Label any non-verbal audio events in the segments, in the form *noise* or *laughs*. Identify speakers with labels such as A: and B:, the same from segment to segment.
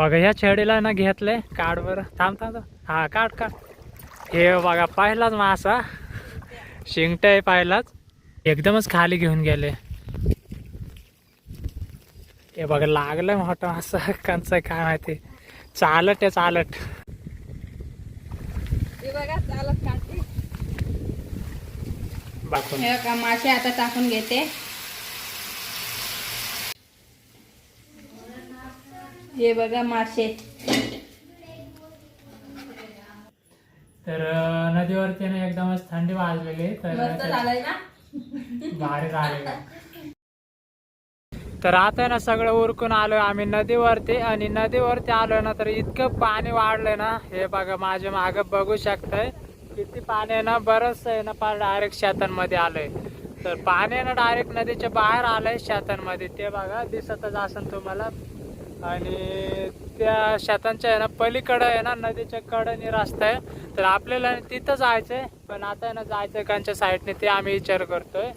A: बघा ह्या छेडीला ना घेतलंय काढ बरं थांब थांब. हा काढ काढ. हे बघा पाहिलाच मासा शिंगट आहे पाहिलाच. एकदमच खाली घेऊन गेले. हे बघा लागलं मोठं असं. कंच काय माहिती. चालट आहे चालट
B: बघा मासे आता टाकून घेते. हे बघा मासे.
A: तर नदीवरती ना एकदमच थंडी वाजलेली तर भारी झाले तर आता ना सगळं उरकून आलोय आम्ही नदीवरती आणि नदीवरती आलोय ना तर इतकं पाणी वाढलंय ना हे बघा माझ्या माग बघू शकताय. किती पाणी आहे ना बरंच आहे ना पार डायरेक्ट शेतांमध्ये आलंय. तर पाणी ना डायरेक्ट नदीच्या बाहेर आलंय शेतांमध्ये. ते बघा दिसतच असेल तुम्हाला. आणि त्या शेतांच्या आहे ना पलीकडं आहे ना नदीच्या कडेने रस्ता आहे. तर आपल्याला तिथं जायचंय पण आता आहे ना जायचं कांच्या साईडने ते आम्ही विचार करतोय.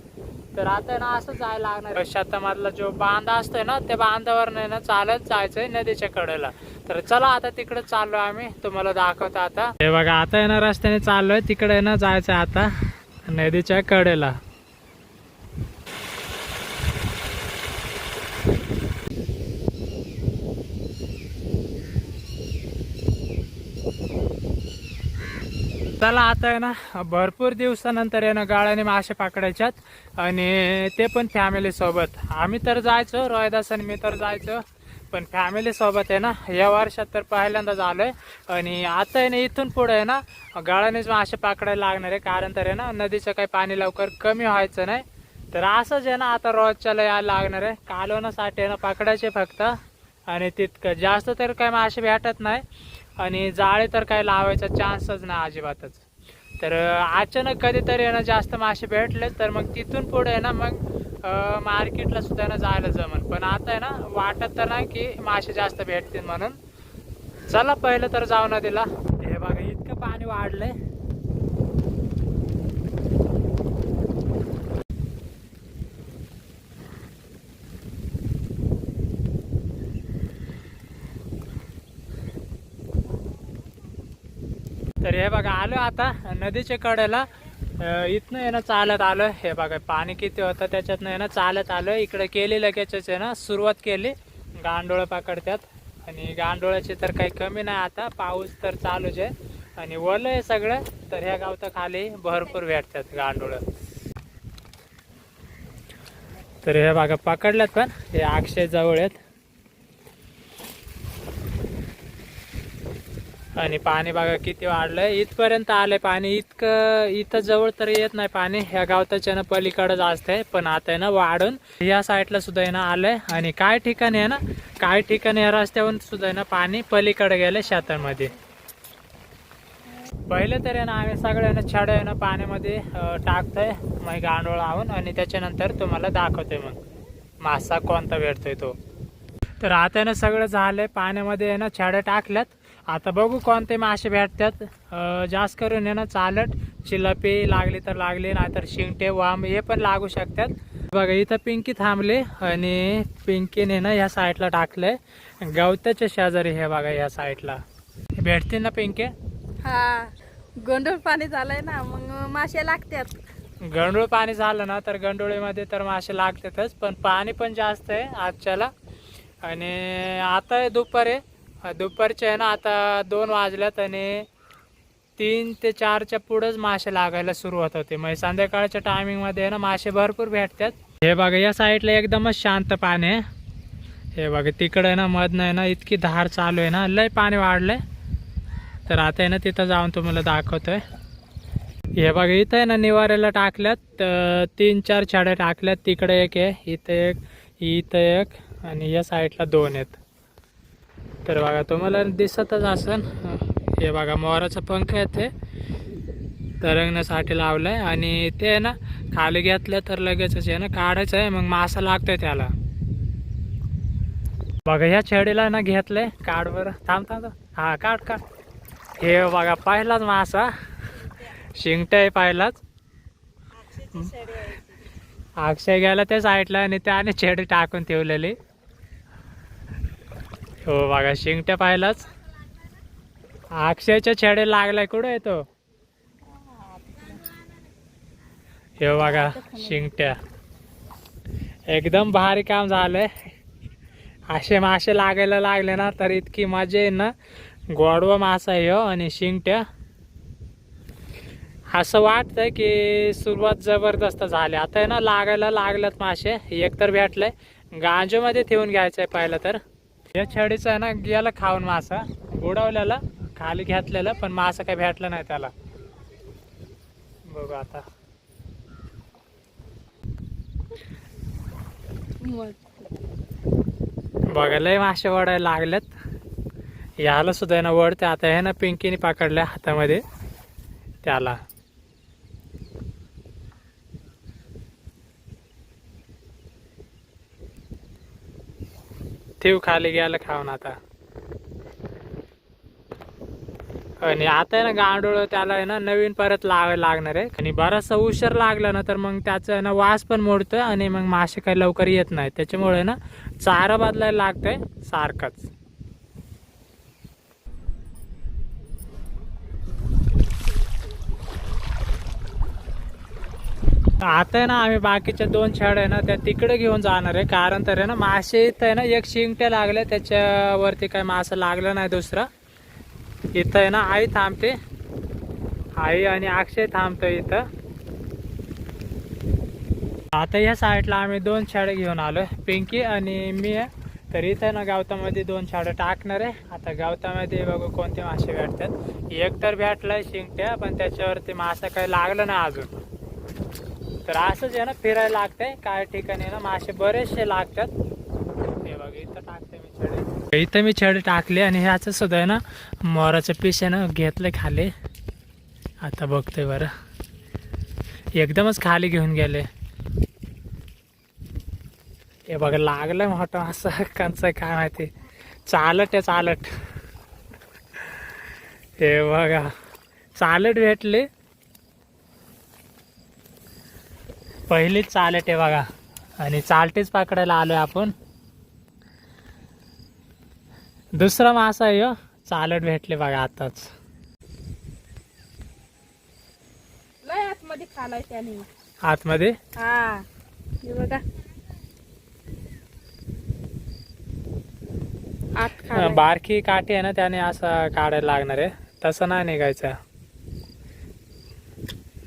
A: तर आता आहे ना असं जायला लागणार शेतामधला जो बांध असतोय ना त्या बांधावर नाही ना चालत जायचंय नदीच्या कडेला. तर चला आता तिकडे चाललो आम्ही. तुम्हाला दाखवतो आता. हे बघा आता आहे ना रस्त्याने चाललोय. तिकडे आहे ना जायचंय आता नदीच्या कडेला. चला आता आहे ना भरपूर दिवसानंतर आहे ना गाळ्याने मासे पाकडायच्यात. आणि ते पण फॅमिलीसोबत आम्ही तर जायचो रोहिदास आणि मी तर जायचो. पण फॅमिलीसोबत आहे ना या वर्षात तर पहिल्यांदा आहे आणि आता आहे ना इथून पुढे आहे ना गाळ्यानेच मासे पकडायला लागणार आहे. कारण तर आहे ना नदीचं काही पाणी लवकर कमी व्हायचं नाही. तर असंच आहे ना आता रोजच्याला यायला लागणार आहे. कालवण्यासाठी आहे ना पकडायचे फक्त. आणि तितकं. जास्त तर काही मासे भेटत नाही. आणि जाळे तर काही लावायचा चान्सच नाही अजिबातच. तर अचानक कधीतरी आहे ना जास्त मासे भेटले तर मग तिथून पुढे आहे ना मग मार्केटला सुद्धा ना जायला जमन. पण आता आहे ना वाटत तर नाही की मासे जास्त भेटतील म्हणून. चला पहिलं तर जाऊ नदीला. हे बघा इतकं पाणी वाढलंय तर हे बघा आलो आता नदीच्या कडेला. इथनं आहे ना चालत आलो हे बघा पाणी किती होतं त्याच्यातनं आहे ना चालत आलो इकडे केली लगेचच आहे ना सुरुवात केली. गांडोळं पकडतात. आणि गांडोळाची तर काही कमी नाही आता पाऊस तर चालूच आहे. आणि ओलं आहे सगळं तर ह्या गावता खाली भरपूर भेटतात गांडोळं. तर हे बघा पकडल्यात पण. हे अक्षय जवळ आहेत. आणि पाणी बघा किती वाढलंय. इथपर्यंत आलंय पाणी. इतकं इथं जवळ तर येत नाही पाणी. ह्या गावताच्या ना पलीकडे असतंय पण आता आहे ना वाढून. या साईडला सुद्धा आहे ना आलंय. आणि काय ठिकाणी आहे ना काय ठिकाणी या रस्त्यावरून सुद्धा आहे ना पाणी पलीकडे गेलंय शेतांमध्ये. पहिले तर आहे ना आम्ही सगळे ना छड आहे ना पाण्यामध्ये टाकतोय. मग गांडोळ लावून आणि त्याच्यानंतर तुम्हाला दाखवतोय मग. मासा कोणता भेटतोय तो. तर आता आहे ना सगळं झालंय. पाण्यामध्ये आहे ना छड्या टाकल्यात. आता बघू कोणते मासे भेटतात. जास्त करून आहे ना चालट चिलपी लागली तर लागली नाहीतर शिंगटे वाम हे पण लागू शकतात. बघा इथं पिंकी थांबली आणि पिंकीने ना या साईडला टाकलंय. गवताच्या शेजारी हे बघा या साईडला. भेटतील ना पिंके?
B: हा गोंडूळ पाणी झालंय ना मग मासे लागतात.
A: गंडोळ पाणी झालं ना तर गंडोळीमध्ये तर मासे लागतातच पण पाणी पण जास्त आहे आजच्याला. आणि आता दुपार आहे दुपारचे आहे ना आता दोन वाजल्यात आणि तीन ते चारच्या पुढंच मासे लागायला सुरुवात होते. म्हणजे संध्याकाळच्या टायमिंगमध्ये आहे ना मासे भरपूर भेटतात. हे बघा या साईडला एकदमच शांत पाणी आहे. हे बघा तिकडं आहे ना मधनं आहे ना इतकी धार चालू आहे ना लय पाणी वाढलंय. तर आता आहे ना तिथं जाऊन तुम्हाला दाखवतोय. हे बघा इथं आहे ना निवाऱ्याला टाकल्यात तीन चार छाड्या टाकल्यात. तिकडे एक आहे इथं एक इथं एक आणि या साईडला दोन आहेत. तर बघा तुम्हाला दिसतच असन. हे बघा मोराचं पंख आहे ते तरंगण्यासाठी लावलंय आणि ते आहे ना खाली घेतलं तर लगेचच आहे ना काढायचं आहे मग मासा लागतोय त्याला. बघा ह्या छेडीला ना घेतलंय काढ बरं. थांब थांब थांब. हा काढ काढ. हे बघा पाहिलाच मासा. शिंगट आहे पाहिलाच. अक्षय गेला त्या साईडला आणि त्याने छेडी टाकून ठेवलेली. हो बघा शिंगट्या पाहिलाच. अक्षयच्या छेडे लागलाय कुठं येतो हे बघा शिंगट्या. एकदम भारी काम झालंय. असे मासे लागायला लागले ना तर इतकी मजा येईल ना. गोडवा मासा आहे हो आणि शिंगट्या. असं वाटतंय की सुरुवात जबरदस्त झाली. आता आहे ना लागायला लागल्यात मासे. एक तर भेटलंय. गांजोमध्ये ठेवून घ्यायचं आहे पहिलं तर. या छडीचं आहे ना गेला खाऊन मासा. बुडवलेला खाली घेतलेलं पण मासा काही भेटलं नाही त्याला. बघू आता. बघायला मासे वडायला लागलेत. याला सुद्धा आहे ना वडते आता हे ना पिंकीने पकडल्या हातामध्ये. त्याला. ठेव खाली गेलं खाऊन आता. आणि आता आहे ना गांडूळ त्याला आहे ना नवीन परत लावायला लागणार आहे. आणि बराचसा उशीर लागला ना तर मग त्याचं आहे ना वास पण मोडतोय आणि मग मासे काही लवकर येत नाही त्याच्यामुळे ना चारा बदलायला लागतंय सारखंच. आता आहे ना आम्ही बाकीच्या दोन छाड आहे ना त्या तिकडे घेऊन जाणार आहे. कारण तर आहे ना मासे इथं आहे ना एक शिंगट्या लागल्या त्याच्यावरती काय मासा लागला नाही दुसरा. इथं आहे ना आई थांबते. आई आणि अक्षय थांबतो इथं. आता या साईडला आम्ही दोन छाडे घेऊन आलो पिंकी आणि मी आहे. तर इथं आहे ना गावतामध्ये दोन छाडं टाकणार आहे. आता गावतामध्ये बघू कोणते मासे भेटतात. एक तर भेटलाय शिंगट्या पण त्याच्यावरती मासा काही लागलं नाही अजून. तर असंच आहे ना फिरायला लागतंय. काय ठिकाणी ना मासे बरेचसे लागतात. हे बघ इथं टाकते मी छडे. इथं मी छडे टाकले आणि ह्याचं सुद्धा आहे ना मोराचं पीस आहे ना घेतलं खाली. आता बघतोय बरं. एकदमच खाली घेऊन गेले. हे बघा लागलं मोठं असं. कंच काय माहिती. चालट आहे चालट हे बघा चालट भेटले. पहिलीच चालट आहे बघा. आणि चालटीच पकडायला आलोय आपण. दुसरा मासा आहे ह्यो. चालट भेटले बघा आताच.
B: आतमध्ये खालाय त्याने.
A: आतमध्ये?
B: हा. हे बघा. आत खालाय.
A: बारकी काठी आहे ना त्याने असं काढायला लागणार आहे. तसं नाही निघायचं.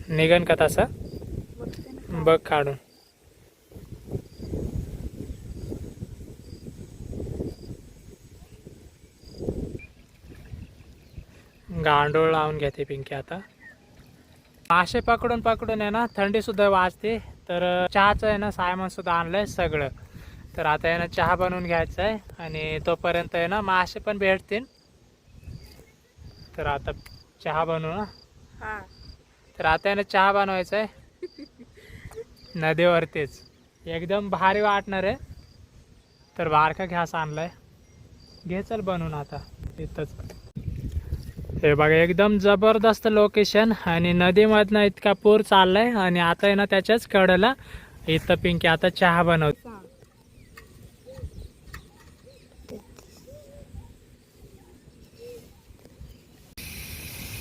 A: निघन का तसं. बघ काढून. गांडूळ लावून घेते पिंकी आता. मासे पकडून पकडून आहे ना थंडी सुद्धा वाजते. तर चहाचं आहे ना सायमन सुद्धा आणलंय सगळं. तर आता आहे ना चहा बनवून घ्यायचा आहे आणि तोपर्यंत आहे ना मासे पण भेटतील. तर आता चहा बनवू ना.
B: हा.
A: तर आता आहे ना चहा बनवायचा आहे *laughs* नदीवरतीच. एकदम भारी वाटणार आहे. तर बारका घ्यास आणलाय. घे चल बनवून आता. इथंच. हे बघा एकदम जबरदस्त लोकेशन आणि नदीमधनं इतका पूर चाललाय आणि आता आहे ना त्याच्याच कडेला इथं पिंकी आता चहा बनवत.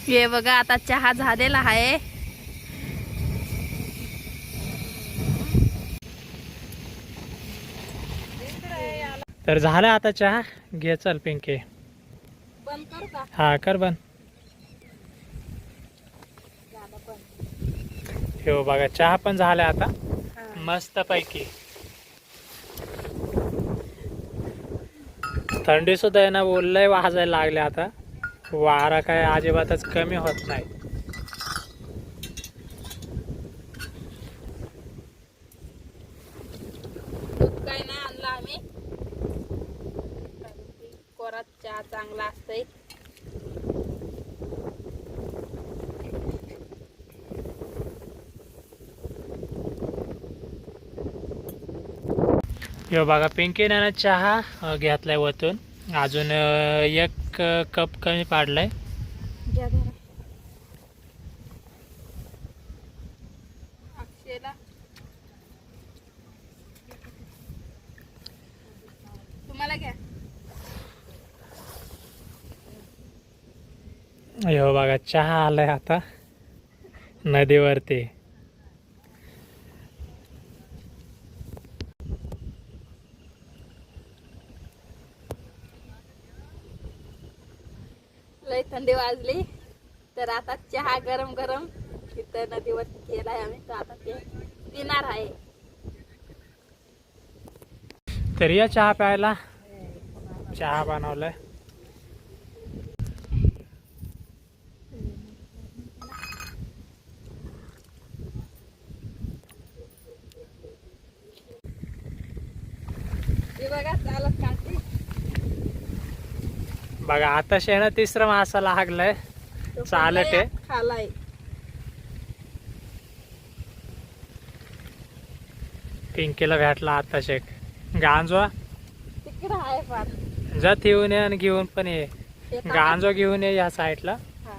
B: हे बघा आता चहा झालेला आहे.
A: तर झालं आता चहा. घे चल पिंकी. हा कर बन
B: पण
A: हे बघा चहा पण झाला आता. मस्त पैकी थंडी सुद्धा आहे ना ओलय वाजायला लागले आता. वारा काय अजिबातच कमी होत नाही. हे बघा पिंकीनं चहा घेतलाय वतून. अजून एक कप कमी पाडलाय. हो बघा चहा आलाय आता. नदीवरती.
B: चहा गरम गरम इथं नदीवर केलाय आम्ही तर आता ते पिणार आहे.
A: तर या चहा प्यायला. चहा बनवलाय.
B: बघा चालत काढते
A: बघा आता शेण तिसरं मासा लागलाय. चालत आहे.
B: खालाय
A: पिंकीला भेटला आता शेक गांजवा?
B: तिकडं आहे फार.
A: जात येऊन ये आणि घेऊन पण ये.
B: ते टाक-
A: गांजवा घेऊन ये या साईडला.
B: हा.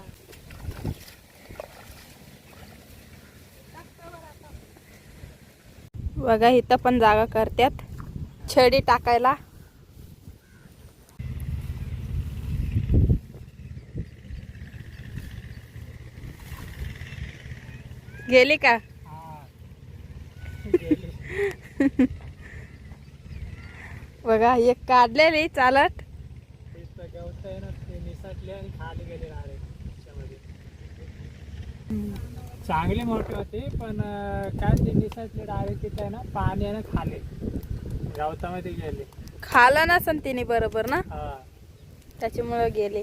B: बघा इथं पण जागा करतात छडी टाकायला. गेली का? बघा एक काढलेली चालत.
A: चांगली मोठी होती पण काय ते निसटले डायरेक्ट तिथे आहे ना पाणी आहे ना खाली. गवतामध्ये गेले.
B: खाला नसन तिने बरोबर ना? त्याच्यामुळे गेले.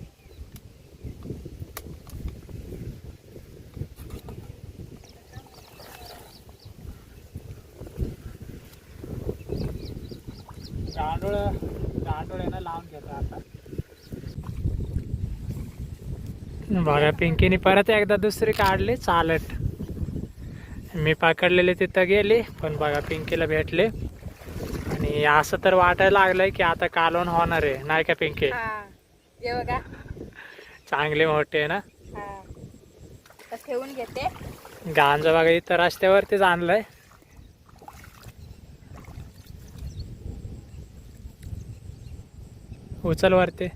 A: गांडोळ गांडोळ आहे ना लावून घेतो आता. बघा पिंकीने परत एकदा दुसरी काढली चालत. मी पकडलेली तिथं गेली पण बघा पिंकीला भेटले. आणि असं तर वाटायला लागलंय की आता कालवण होणार आहे नाही का पिंकी?
B: बघा.
A: चांगली मोठी आहे ना?
B: हा. ठेवून घेते.
A: गांजा बघा इथं रस्त्यावरतीच आणलंय. उचल वरती.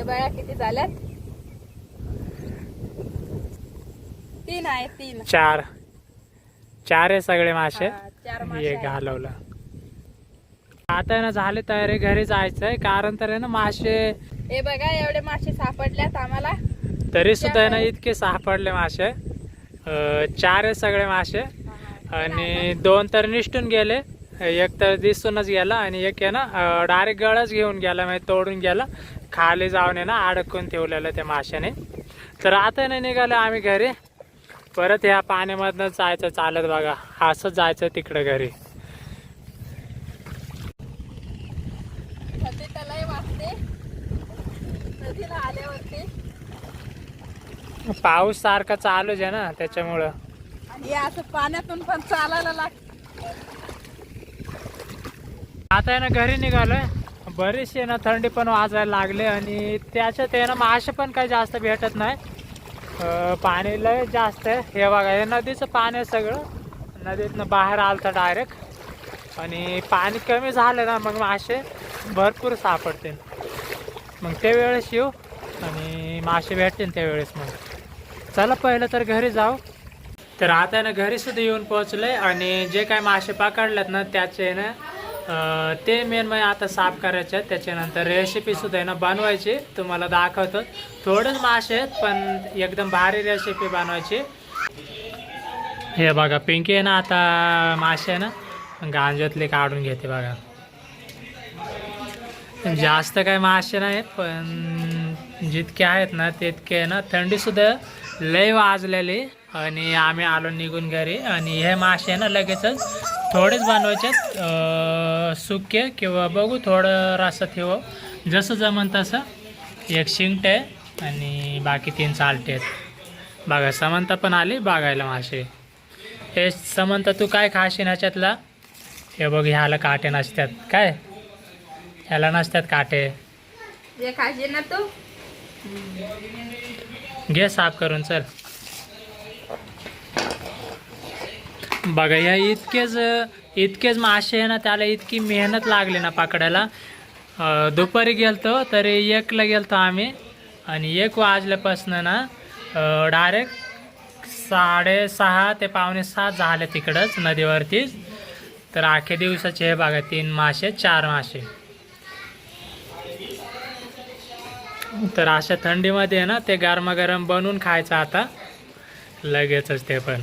B: बघा किती झाल्यात? तीन आहे तीन.
A: चार. चार आहे सगळे मासे.
B: हा.
A: घालवलं. आता ना झाले तयारी घरी जायचंय. कारण तर आहे ना मासे
B: हे बघा एवढे मासे सापडल्यात आम्हाला.
A: तरी सुद्धा आहे ना इतके सापडले मासे. चार आहे सगळे मासे आणि दोन तर निष्ठून गेले. एक तर दिसूनच गेला आणि एक आहे ना डायरेक्ट गळच घेऊन गेला म्हणजे तोडून गेला. खाली जाऊन आहे ना अडकून ठेवलेलं त्या माशाने. तर आता नाही निघालं आम्ही घरी. परत ह्या पाण्यामधनं जायचं चालत बघा. असंच जायचं तिकडं घरी
B: थंडी तर लय वाजते नदीला आल्यावरती
A: पाऊस सारखा चालूच आहे ना त्याच्यामुळं.
B: आणि हे असं पाण्यातून पण चालायला लाग
A: आता आहे ना घरी निघालोय. बरीचशी आहे ना थंडी पण वाजायला लागले आणि त्याच्यात आहे ना मासे पण काही जास्त भेटत नाही. अं, पाणी लय जास्त आहे. हे बघा हे नदीचं पाणी आहे सगळं. नदीतनं बाहेर आलं डायरेक्ट आणि पाणी कमी झालं ना मग मासे भरपूर सापडतील. मग त्या वेळेस येऊ आणि मासे भेटतील त्यावेळेस मग. चला पहिलं तर घरी जाऊ. तर आता आहे ना घरी सुद्धा येऊन पोहोचलोय आणि जे काय मासे पकडलेत ना त्याचे ना ते मेन म्हणजे आता साफ करायचे आहेत. त्याच्यानंतर रेसिपी सुद्धा आहे ना बनवायची. तुम्हाला दाखवतो. थोडेच मासे आहेत पण एकदम भारी रेसिपी बनवायची. हे बघा पिंकी आहे ना आता मासे आहे ना गांजातले काढून घेते बघा. जास्त काय मासे नाहीत पण जितके आहेत ना तितके आहे ना थंडीसुद्धा लय वाजलेली आणि आम्ही आलो निघून घरी. आणि हे मासे ना लगेचच थोडेच बनवायचे सुके किंवा बघू थोडं रस्सा ठेव जसं जमन तसं एक शिंगट आहे आणि बाकी तीन चालटे आहेत. बघा समंता पण आली बघायला मासे. हे समंता तू काय खाशी ह्याच्यातला? हे बघ ह्याला काटे नसतात. काय? ह्याला नसतात काटे.
B: जे ना तू.
A: घे साफ करून चल. बघा या इतकेच इतकेच मासे आहे ना त्याला इतकी मेहनत लागली ना पकडायला. दुपारी गेलतो तरी एकला गेलतो आम्ही. आणि एक वाजल्यापासनं ना डायरेक्ट साडेसहा ते पावणे सात झाले तिकडंच नदीवरतीच. तर आखे दिवसाचे हे बघा तीन मासे चार मासे. तर अशा थंडीमध्ये आहे ना ते गरमागरम बनवून खायचं आता. लगेचच ते पण.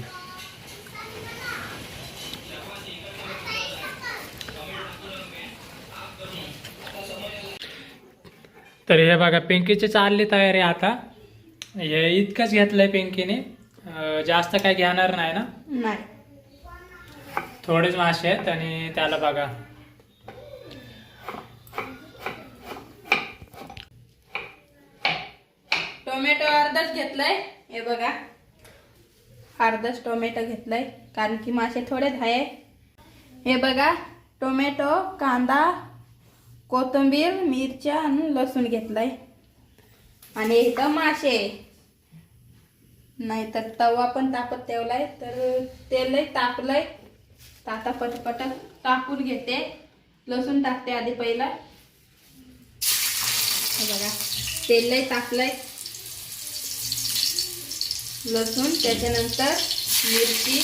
A: तर हे बघा पिंकीची चालली तयारी आता. हे इतकंच घेतलंय पिंकीने. जास्त काय घेणार नाही ना?
B: नाही.
A: थोडेच मासे आहेत आणि त्याला बघा.
B: टोमॅटो अर्धाच घेतलाय. हे बघा. अर्धाच टोमॅटो घेतलाय कारण की मासे थोडे आहे हे बघा टोमॅटो कांदा कोथिंबीर मिरच्या आणि लसूण घेतलाय. आणि इथं मासे. नाहीतर तवा पण तापत ठेवलाय तर तेलही तापलंय. तर आता पटपट टाकून घेते. लसूण टाकते आधी पहिला. हे बघा तेलही तापलंय. लसूण त्याच्यानंतर मिरची.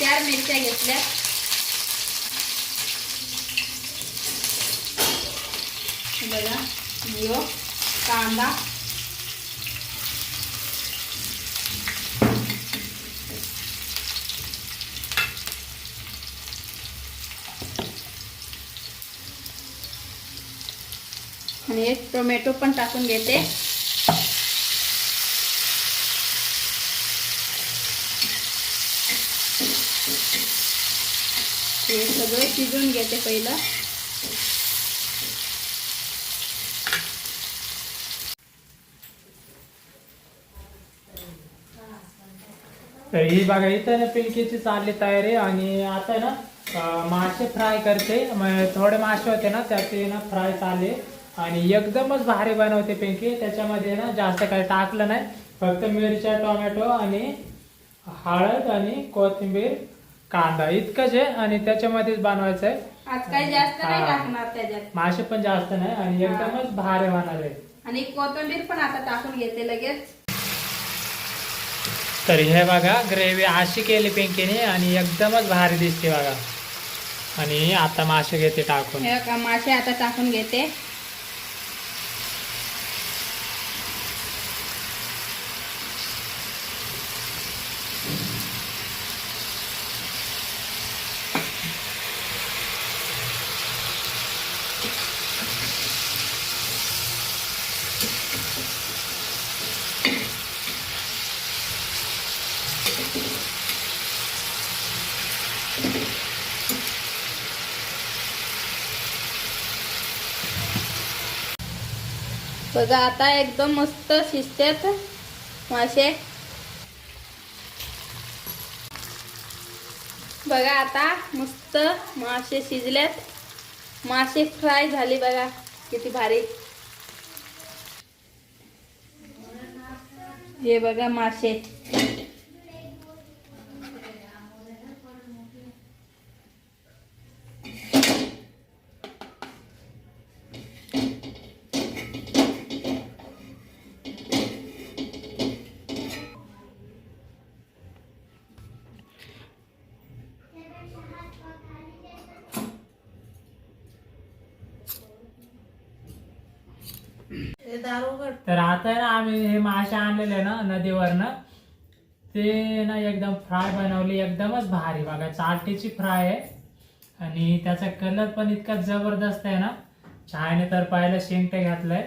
B: चार मिरच्या घेतल्या. बघा यो कांदा. आणि एक टोमॅटो पण टाकून घेते हे सगळे शिजून घेते पहिलं.
A: तर ही बघा इथं ना पिंकीची चालली तयारी आणि आता आहे ना मासे फ्राय करते. मग थोडे मासे होते ना त्याचे ना फ्राय चालले. आणि एकदमच भारी बनवते पिंकी. त्याच्यामध्ये ना जास्त काही टाकलं नाही. फक्त मिरच्या टोमॅटो आणि हळद आणि कोथिंबीर कांदा. इतकंच आहे आणि त्याच्यामध्येच बनवायचं आहे.
B: आज काही जास्त नाही
A: हा.
B: टाकणार त्याच्यात.
A: मासे पण जास्त नाही आणि
B: हा.
A: एकदमच भारी होणार आहे.
B: आणि कोथिंबीर पण आता टाकून घेते लगेच.
A: तर हे बघा ग्रेव्ही अशी केली पिंकीने आणि एकदमच भारी दिसते बघा. आणि आता मासे घेते टाकून.
B: हे मासे आता टाकून घेते. बघा आता एकदम मस्त शिजतात मासे. बघा आता मस्त मासे शिजलेत मासे फ्राय झाले बघा किती भारी. हे बघा मासे.
A: तर आता ना आम्ही हे मासे आणलेले ना नदीवरनं ते ना एकदम फ्राय बनवली एकदमच भारी. बघा चालटीची फ्राय आहे. आणि त्याचा कलर पण इतका जबरदस्त आहे ना. चहाने तर पाहिलं शेंगटे घातलंय.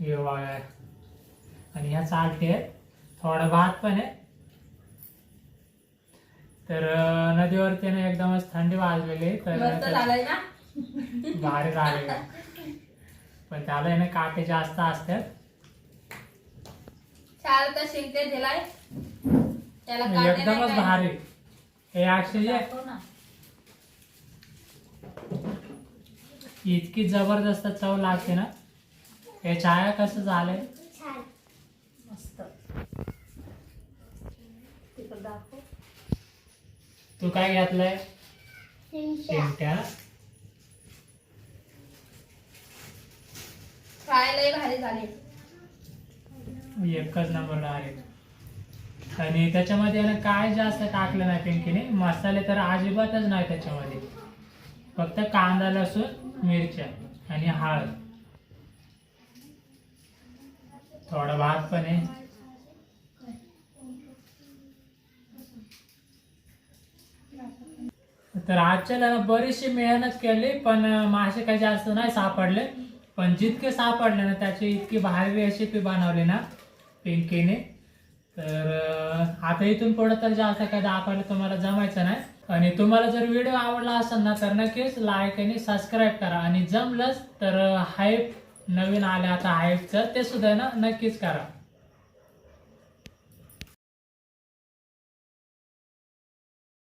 A: हे बघा. आणि ह्या चालटे आहेत. थोडा भात पण आहे. तर नदीवरती ना एकदमच थंडी वाजलेली तर भारी झाले पण त्याला आहे ना काटे जास्त असतात.
B: छान तर शिंकते दिलाय. त्याला काटे नाही
A: एकदमच
B: काय.
A: भारी. हे अक्षय
B: दाखव ना.
A: इतकी जबरदस्त चव लागते ना. हे छाया कसं झालंय?
B: मस्त. तिकडं दाखव.
A: तू काय घेतलंय? चिमट्या
B: भारी झाले.
A: एकच नंबर आले आणि त्याच्यामध्ये ना काय जास्त टाकलं नाही पिंकीने? मसाले तर अजिबातच नाही त्याच्यामध्ये. फक्त कांदा लसूण मिरच्या आणि हळद. थोडा भात पण आहे. तर आजच्याला बरीचशी मेहनत केली पण मासे काही जास्त नाही सापडले. पण जितके सापडले ना त्याची इतकी भारी रेसिपी बनवली ना पिंकीने. तर आता इथून पुढे तर जास्त काय दाखवायला तुम्हाला जमायचं नाही. आणि तुम्हाला जर व्हिडिओ आवडला असेल ना तर नक्कीच लाईक आणि सबस्क्राईब करा. आणि जमलंच तर हाईप नवीन आले आता हाईपचं ते सुद्धा ना नक्कीच करा.